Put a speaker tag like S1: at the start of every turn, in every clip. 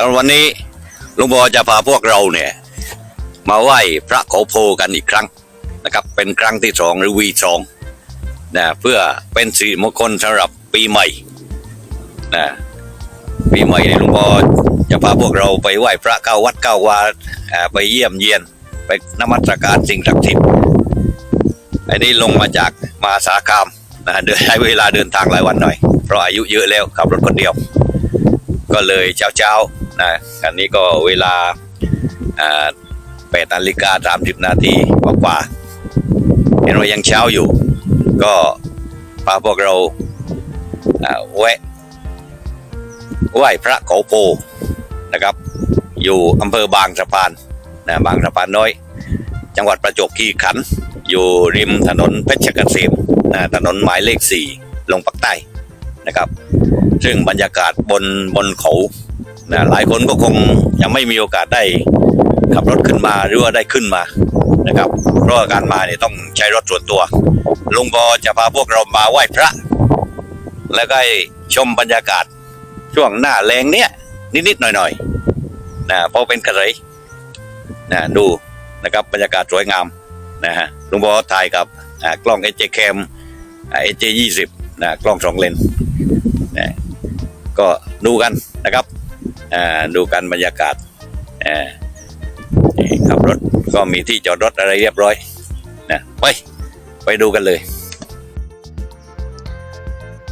S1: ำหรับวันนี้ลุงพ่อจะพาพวกเราเนี่ย มาไหว้พระเขาโพกันอีกครั้งนะครับ เป็นครั้งที่สองหรือวีสองนะเพื่อเป็นสิริมงคลสำหรับปีใหม่นะปีใหม่เนี่ยหลุงพ่อจะพาพวกเราไปไหว้พระเก้าวัดเก้าวาอ่าไปเยี่ยมเยียนไปนมัสการสิ่งศักดิ์สิทธิ์อ้นี่ลงมาจากมาสาคามนะเดินใช้เวลาเดินทางหลายวันหน่อย เพราะอายุเยอะแล้วขับรถคนเดียว ก็เลยเช้าๆ นะอันนี้ก็เวลาแปดนาฬิกาสามสิบนาทีกว่าๆเห็นว่ายังเช้าอยู่ ก็พาพวกเราอ่าแวะไหว้พระเขาโพนะครับ อยู่อำเภอบางสะพานนะบางสะพานน้อย จังหวัดประจวบคีรีขันธ์อยู่ริมถนนเพชรเกษมนะถนนหมายเลขสี่ลงปักใต้นะครับ ซึ่งบรรยากาศบนบนเขา นะหลายคนก็คงยังไม่มีโอกาสได้ขับรถขึ้นมาหรือว่าได้ขึ้นมานะครับ เพราะการมาเนี่ยต้องใช้รถส่วนตัว ลุงบอจะพาพวกเรามาไหว้พระ แล้วก็ชมบรรยากาศช่วงหน้าแรงเนี้ยนิดๆหน่อยๆนะเพราะเป็นกระไรนะดูนะครับบรรยากาศสวยงามนะฮะลุงบอถ่ายกับกล้อง HJ Cam เอเจยี่สิบนะกล้องสองเลนนะก็ดูกันนะครับ ดูกันบรรยากาศขับรถก็มีที่จอดรถอะไรเรียบร้อยนะไปไปดูกันเลย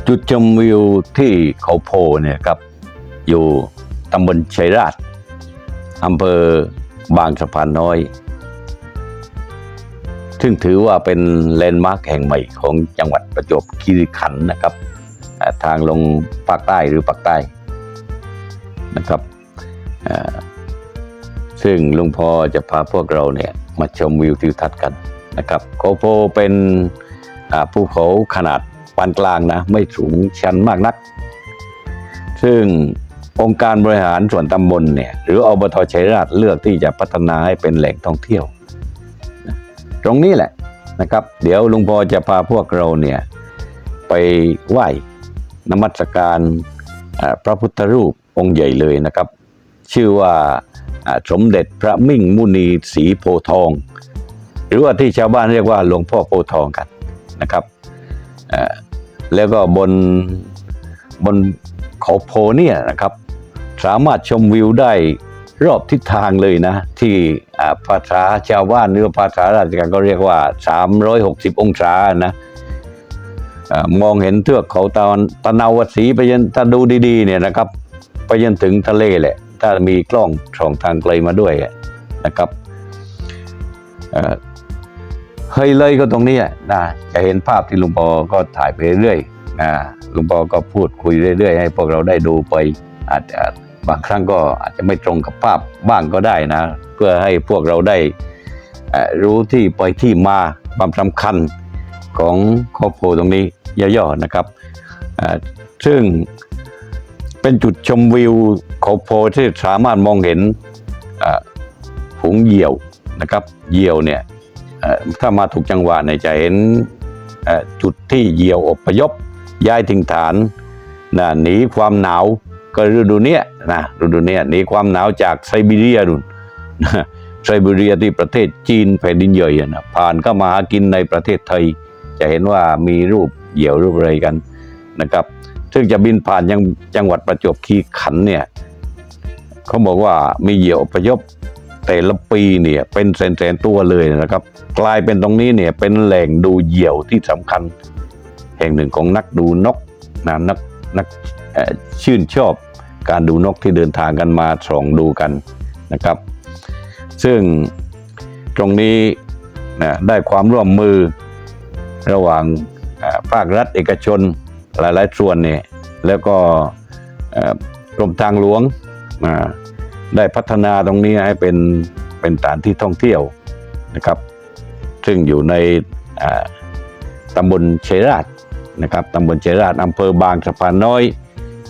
S1: จุดชมวิวที่เขาโพเนี่ยครับ อยู่ตำบลชัยราชอำเภอบางสะพานน้อย ซึ่งถือว่าเป็นแลนด์มาร์คแห่งใหม่ของจังหวัดประจวบคีรีขันธ์นะครับ ทางลงภาคใต้หรือภาคใต้ นะครับซึ่งลุงพอจะพาพวกเราเนี่ยมาชมวิวทิวทัศน์กันนะครับโคโพเป็นภูเขาขนาดปานกลางนะไม่สูงชันมากนัก ซึ่งองค์การบริหารส่วนตำบลเนี่ยหรืออบทชัยราชเลือกที่จะพัฒนาให้เป็นแหล่งท่องเที่ยว ตรงนี้แหละนะครับ เดี๋ยวลุงพอจะพาพวกเราเนี่ยไปไหว้นมัสการพระพุทธรูป องค์ใหญ่เลยนะครับ ชื่อว่าสมเด็จพระมิ่งมุนีศรีโพทอง หรือว่าที่ชาวบ้านเรียกว่าหลวงพ่อโพทองกันนะครับแล้วก็บนบนเขาโพเนี่ยนะครับ สามารถชมวิวได้รอบทิศทางเลยนะ ที่ภาษาชาวบ้านหรือภาษาราชการก็เรียกว่า 360 องศานะอมองเห็นเทือกเขาตะนตะนาวสีไปยันถ้าดูดีๆเนี่ยนะครับ ไปยันถึงทะเลแหละ ถ้ามีกล้องส่องทางไกลมาด้วยนะครับเฮ้ยเลยก็ตรงนี้นะจะเห็นภาพที่ลุงปอก็ถ่ายไปเรื่อยนะลุงปอก็พูดคุยเรื่อย ๆ ให้พวกเราได้ดูไป อาจจะบางครั้งก็อาจจะไม่ตรงกับภาพบ้างก็ได้นะ เพื่อให้พวกเราได้รู้ที่ไปที่มาความสำคัญของครอบครัวตรงนี้ย่อๆนะครับซึ่ง เป็นจุดชมวิวเขาโพที่สามารถมองเห็นฝูงเหยี่ยวนะครับ เหยี่ยวเนี่ยถ้ามาถูกจังหวะเนี่ยจะเห็นจุดที่เหยี่ยวอพยพย้ายถิ่นฐานนะหนีความหนาวก็ฤดูเนี้ยนะฤดูเนี้ยหนีความหนาวจากไซบีเรียนู่นไซบีเรียที่ประเทศจีนแผ่นดินใหญ่นะผ่านเข้ามาหากินในประเทศไทย จะเห็นว่ามีรูปเหยี่ยวรูปอะไรกันนะครับ ซึ่งจะบินผ่านยังจังหวัดประจวบคีรีขันเนี่ยเขาบอกว่ามีเหยี่ยวอพยพแต่ละปีเนี่ยเป็นแสนๆตัวเลยนะครับ กลายเป็นตรงนี้เนี่ยเป็นแหล่งดูเหยี่ยวที่สำคัญ แห่งหนึ่งของนักดูนกนะนักนักชื่นชอบการดูนกที่เดินทางกันมาส่องดูกันนะครับ ซึ่งตรงนี้นะได้ความร่วมมือระหว่างภาครัฐเอกชน หลายๆส่วนเนี่ยแล้วก็เอ่อกรมทางหลวงอ่าได้พัฒนาตรงนี้ให้เป็นเป็นสถานที่ท่องเที่ยวนะครับ ซึ่งอยู่ในตำบลเชยราชนะครับตำบลเจราชอำเภอบางสะพานน้อย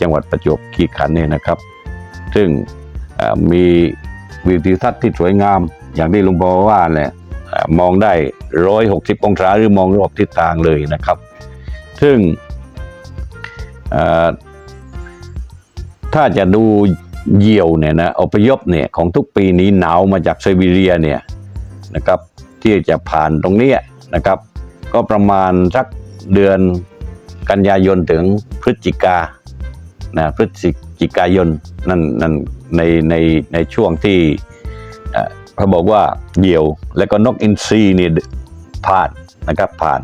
S1: จังหวัดประจวบคีรีขันธ์เนี่ยนะครับ ซึ่งมีวิวทิวทัศน์ที่สวยงาม อย่างที่ลุงบอว่าแหละมองได้ร้อยหกสิบองศาหรือมองรอบทิศทางเลยนะครับ ซึ่ง ถ้าจะดูเยี่ยวเนี่ยนะอพยพเนี่ยของทุกปีนี้หนาวมาจากไซบีเรียเนี่ยนะครับที่จะผ่านตรงนี้นะครับ ก็ประมาณสักเดือนกันยายนถึงพฤศจิกานะพฤศจิกายนนั่นนั่นในในในช่วงที่เอ่อเขาบอกว่าเหยี่ยว และก็นกอินทรีนี่ผ่านนะครับผ่าน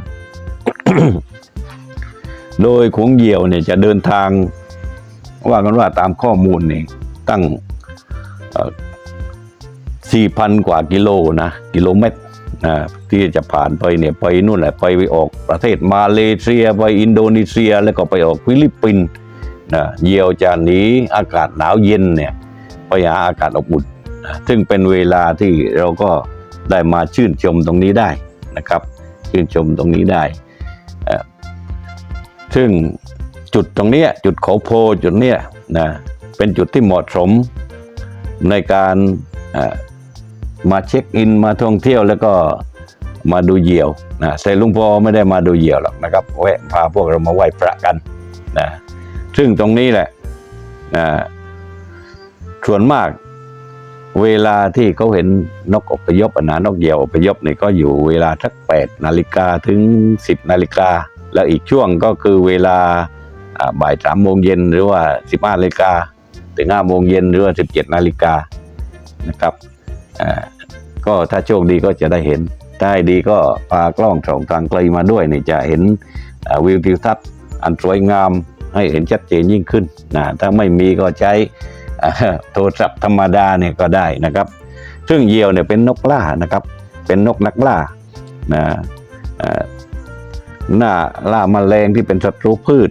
S1: โดยขงเหยี่ยวเนี่ยจะเดินทางว่ากันว่าตามข้อมูลนี่ตั้งสี่พันกว่ากิโลนะ กิโลเมตรนะที่จะผ่านไปเนี่ยไปนู่นแหละไปไปออกประเทศมาเลเซียไปอินโดนีเซีย แล้วก็ไปออกฟิลิปปินส์นะเยี่ยวจะหนีอากาศหนาวเย็นเนี่ยไปหาอากาศอบอุ่นนะซึ่งเป็นเวลาที่เราก็ได้มาชื่นชมตรงนี้ได้นะครับ ชื่นชมตรงนี้ได้ ซึ่งจุดตรงนี้จุดเขาโพจุดเนี้ยนะเป็นจุดที่เหมาะสมในการมาเช็คอินมาท่องเที่ยวแล้วก็มาดูเหยี่ยวนะแต่ลุงพอไม่ได้มาดูเหยี่ยวหรอกนะครับแวะพาพวกเรามาไหว้พระกันนะซึ่งตรงนี้แหละนะส่วนมากเวลาที่เขาเห็นนกอพยพอะนะนกเหยี่ยวอพยพเนี่ยก็อยู่เวลาทักแปดนาฬิกาถึงสิบนาฬิกา แล้วอีกช่วงก็คือเวลาบ่ายสามโมงเย็นหรือว่าสิบห้านาฬิกาถึงห้าโมงเย็นหรือว่าสิบเจ็ดนาฬิกานะครับก็ถ้าโชคดีก็จะได้เห็นถ้าดีก็พากล้องส่องทางไกลมาด้วยนี่จะเห็นวิวทิวทัศน์อันสวยงามให้เห็นชัดเจนยิ่งขึ้นนะถ้าไม่มีก็ใช้โทรศัพท์ธรรมดาเนี่ยก็ได้นะครับ ซึ่งเหยี่ยวเนี่ยเป็นนกล่านะครับ เป็นนกนักล่านะ หน้าล่าแมลงที่เป็นศัตรูพืช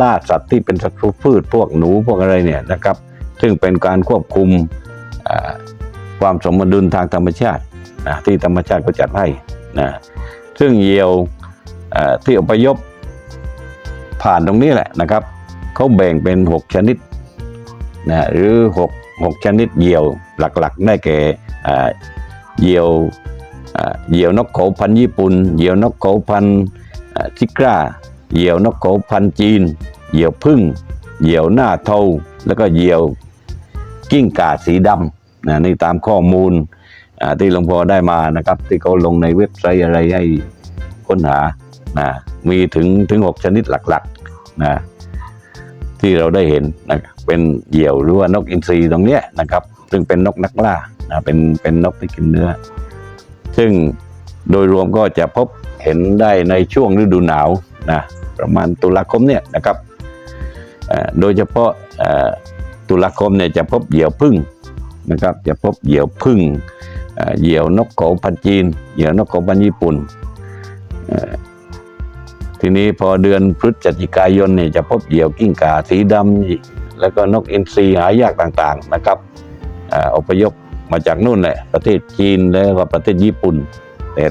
S1: ล่าสัตว์ที่เป็นศัตรูพืช พวกหนูพวกอะไรเนี่ยนะครับ ซึ่งเป็นการควบคุมความสมดุลทางธรรมชาตินะที่ธรรมชาติก็จัดให้นะซึ่งเหยี่ยวที่อพยพผ่านตรงนี้แหละนะครับเขาแบ่งเป็น 6 ชนิดนะหรือ 6 6 ชนิดเหยี่ยวหลักๆ ได้แก่เหยี่ยว เหยี่ยวนกเขาพันญี่ปุ่น เหยี่ยวนกเขาพันทิกราเหยี่ยวนกเขาพันจีน เหยี่ยวพึ่ง เหยี่ยวหน้าเทาแล้วก็เหยี่ยวกิ้งก่าสีดำนะนี่ตามข้อมูลที่หลวงพ่อได้มานะครับ ที่เขาลงในเว็บไซต์อะไรให้ค้นหานะมีถึงถึง6ชนิดหลักๆนะที่เราได้เห็นนะเป็นเหยี่ยวหรือว่านกอินทรีตรงเนี้ยนะครับ ซึ่งเป็นนกนักล่านะเป็นเป็นนกที่กินเนื้อ ซึ่งโดยรวมก็จะพบเห็นได้ในช่วงฤดูหนาวนะประมาณตุลาคมเนี่ยนะครับโดยเฉพาะตุลาคมเนี่ยจะพบเหยี่ยวพึ่งนะครับ จะพบเหยี่ยวพึ่งเหยี่ยวนกเขาพันจีน เหยี่ยวนกเขาพันญี่ปุ่นทีนี้พอเดือนพฤศจิกายนเนี่ยจะพบเหยี่ยวกิ้งก่าสีดำแล้วก็นกอินทรีหายากต่างๆนะครับอพยพ มาจากนู่นแหละ ประเทศจีนแล้วก็ประเทศญี่ปุ่น แต่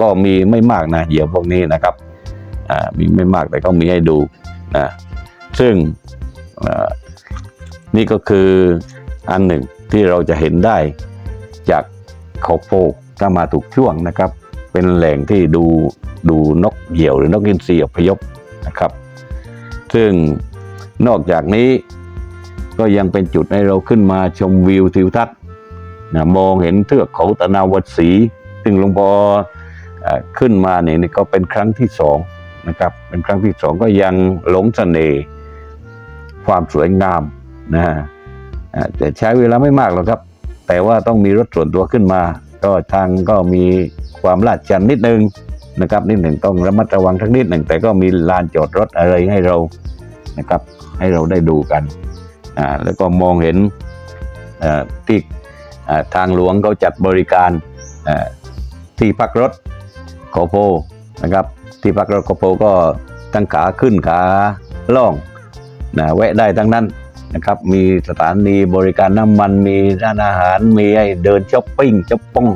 S1: ก็มีไม่มากนะเหยี่ยวพวกนี้นะครับมีไม่มากแต่ก็มีให้ดูนะซึ่งนี่ก็คืออันหนึ่งที่เราจะเห็นได้จากเขาโพกถ้ามาถูกช่วงนะครับ เป็นแหล่งที่ดูดูนกเหยี่ยวหรือนกอินทรีอพยพนะครับ ซึ่งนอกจากนี้ก็ยังเป็นจุดให้เราขึ้นมาชมวิวทิวทัศน์ นะมองเห็นเทือกเขาตะนาวสี ซึ่งหลวงพ่อขึ้นมาเนี่ยก็เป็นครั้งที่สองนะครับ เป็นครั้งที่สองก็ยังหลงเสน่ห์ความสวยงามนะฮะแต่ใช้เวลาไม่มากหรอกครับ แต่ว่าต้องมีรถส่วนตัวขึ้นมา ก็ทางก็มีความลาดชันนิดนึงนะครับ นิดหนึ่งต้องระมัดระวังทั้งนิดหนึ่ง แต่ก็มีลานจอดรถอะไรให้เรานะครับ ให้เราได้ดูกันอ่าแล้วก็มองเห็นอ่อที่ ทางหลวงเขาจัดบริการที่พักรถโคโพนะครับ ที่พักรถโคโพก็ทั้งขาขึ้นขาล่องนะแวะได้ทั้งนั้นนะครับ มีสถานีบริการน้ำมัน มีร้านอาหาร มีให้เดินช้อปปิ้งช้อปป้อง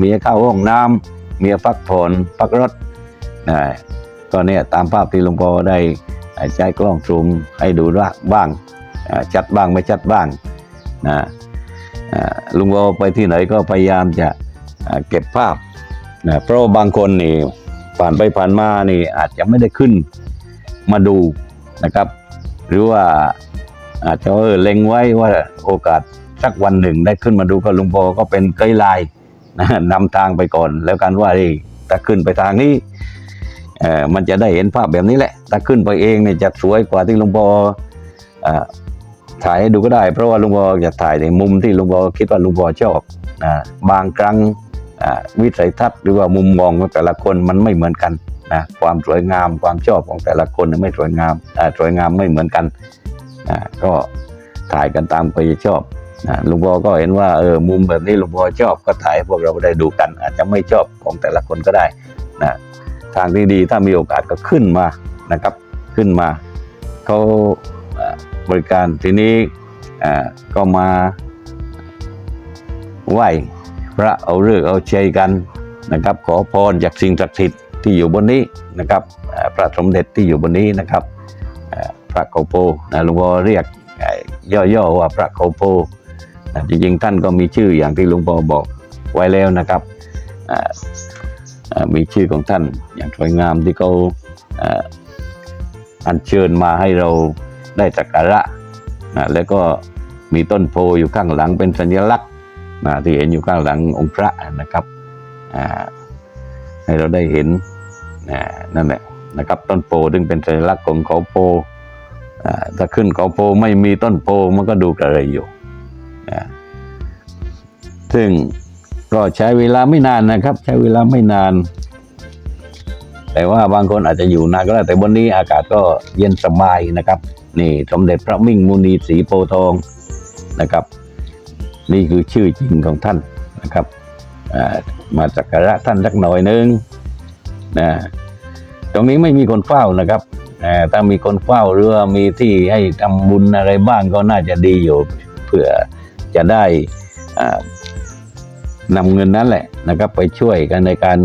S1: มีให้เข้าห้องน้ำมีให้พักผ่อนพักรถนะก็เนี่ยตามภาพที่หลวงพ่อได้ใช้กล้องซูมให้ดูว่าบ้าง ชัดบ้างไม่ชัดบ้างนะ ลุงพ่อไปที่ไหนก็พยายามจะเก็บภาพนะเพราะบางคนนี่ผ่านไปผ่านมานี่อาจจะไม่ได้ขึ้นมาดูนะครับ หรือว่าอาจจะเออเล็งไว้ว่าโอกาสสักวันหนึ่งได้ขึ้นมาดูกับลุงพอก็เป็นไกด์ไลน์นำทางไปก่อน แล้วกันว่าเอถ้าขึ้นไปทางนี้มันจะได้เห็นภาพแบบนี้แหละ ถ้าขึ้นไปเองเนี่ยจะสวยกว่าที่ลุงพออ ถ่ายให้ดูก็ได้ เพราะว่าลุงพอจะถ่ายในมุมที่ลุงพอคิดว่าลุงพอชอบนะบางครั้งวิสัยทัศน์หรือว่ามุมมองของแต่ละคนมันไม่เหมือนกันนะความสวยงามความชอบของแต่ละคนไม่สวยงามอ่สวยงามไม่เหมือนกันอ่าก็ถ่ายกันตามใจชอบนะลุงพอก็เห็นว่าเออมุมแบบนี้ลุงพอชอบก็ถ่ายพวกเราได้ดูกัน อาจจะไม่ชอบของแต่ละคนก็ได้นะทางที่ดีถ้ามีโอกาสก็ขึ้นมานะครับ ขึ้นมาเขา บริการทีนี้ก็มาไหว้พระเอาเรื่องเอาชัยกันนะครับ ขอพรจากสิ่งศักดิ์สิทธิ์ที่อยู่บนนี้นะครับ พระสมเด็จที่อยู่บนนี้นะครับพระโกโปนะหลวงพ่อเรียกย่อๆว่าพระโกโปจริงๆท่านก็มีชื่ออย่างที่หลวงพ่อบอกไว้แล้วนะครับมีชื่อของท่านอย่างสวยงามที่เขาอัญเชิญมาให้เรา ได้สักการะนะแล้วก็มีต้นโพอยู่ข้างหลังเป็นสัญลักษณ์นะที่เห็นอยู่ข้างหลังองค์พระนะครับให้เราได้เห็นนะนั่นแหละนะครับ ต้นโพซึ่งเป็นสัญลักษณ์ของเขาโพถ้าขึ้นเขาโพไม่มีต้นโพมันก็ดูกระไรอยู่อ่าซึ่งก็ใช้เวลาไม่นานนะครับ ใช้เวลาไม่นาน แต่ว่าบางคนอาจจะอยู่นานก็ได้แต่วันนี้อากาศก็เย็นสบายนะครับ นี่สมเด็จพระมิ่งมุนีสีโพทองนะครับ นี่คือชื่อจริงของท่านนะครับอ่ามาสักการะท่านสักหน่อยนึงนะตรงนี้ไม่มีคนเฝ้านะครับเอ่อถ้ามีคนเฝ้าหรือมีที่ให้ทำบุญอะไรบ้างก็น่าจะดีอยู่เพื่อจะได้นำเงินนั้นแหละนะครับ ไปช่วยกันในการ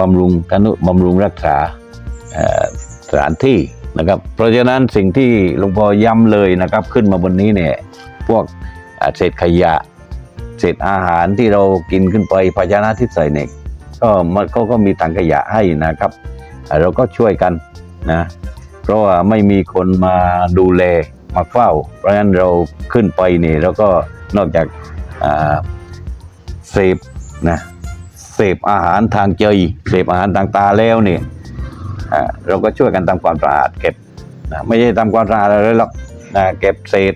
S1: บำรุงทนุบำรุงรักษาสถานที่ นะครับ เพราะฉะนั้นสิ่งที่หลวงพ่อย้ำเลยนะครับ ขึ้นมาบนนี้เนี่ยพวกเศษขยะ เศษอาหารที่เรากินขึ้นไปภาชนะที่ใส่เนี่ยก็มันเขาก็มีถังขยะให้นะครับ เราก็ช่วยกันนะเพราะว่าไม่มีคนมาดูแลมาเฝ้า เพราะฉะนั้นเราขึ้นไปเนี่ยเราก็นอกจากเสพนะเสพอาหารทางใจเสพอาหารทางตาแล้วเนี่ย เราก็ช่วยกันทำความสะอาดเก็บนะไม่ใช่ทำความสะอาดอะไรหรอกนะเก็บเศษ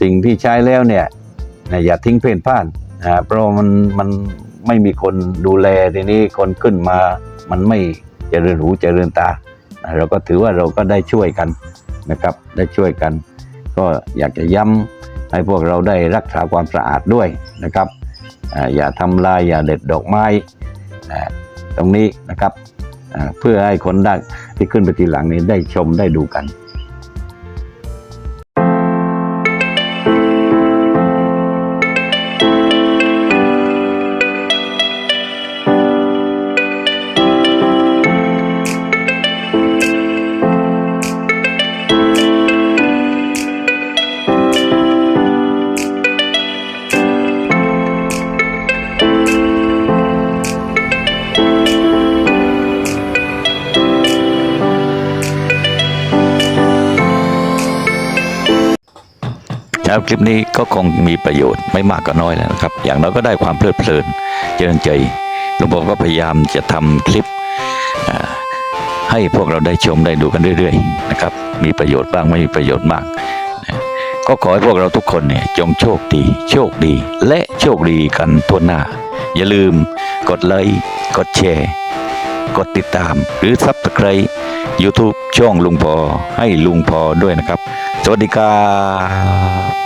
S1: สิ่งที่ใช้แล้วเนี่ยนะอย่าทิ้งเพ่นพ่านนะเพราะมันมันไม่มีคนดูแลทีนี้คนขึ้นมามันไม่เจริญหูเจริญตา เราก็ถือว่าเราก็ได้ช่วยกันนะครับ ได้ช่วยกัน ก็อยากจะย้ำให้พวกเราได้รักษาความสะอาดด้วยนะครับ อย่าทำลายอย่าเด็ดดอกไม้ตรงนี้นะครับ เพื่อให้คนได้ที่ขึ้นไปทีหลังนี้ได้ชมได้ดูกัน คลิปนี้ก็คงมีประโยชน์ไม่มากก็น้อยแล้วนะครับ อย่างน้อยก็ได้ความเพลิดเพลินเจริญใจหลวงพ่อก็พยายามจะทำคลิปให้พวกเราได้ชมได้ดูกันเรื่อยๆนะครับ มีประโยชน์บ้างไม่มีประโยชน์มาก ก็ขอให้พวกเราทุกคนเนี่ยจงโชคดี โชคดี และโชคดีกันทั่วหน้า อย่าลืมกดไลค์กดแชร์กดติดตามหรือ Subscribe YouTube ช่องลุงพอให้ลุงพอด้วยนะครับ สวัสดีครับ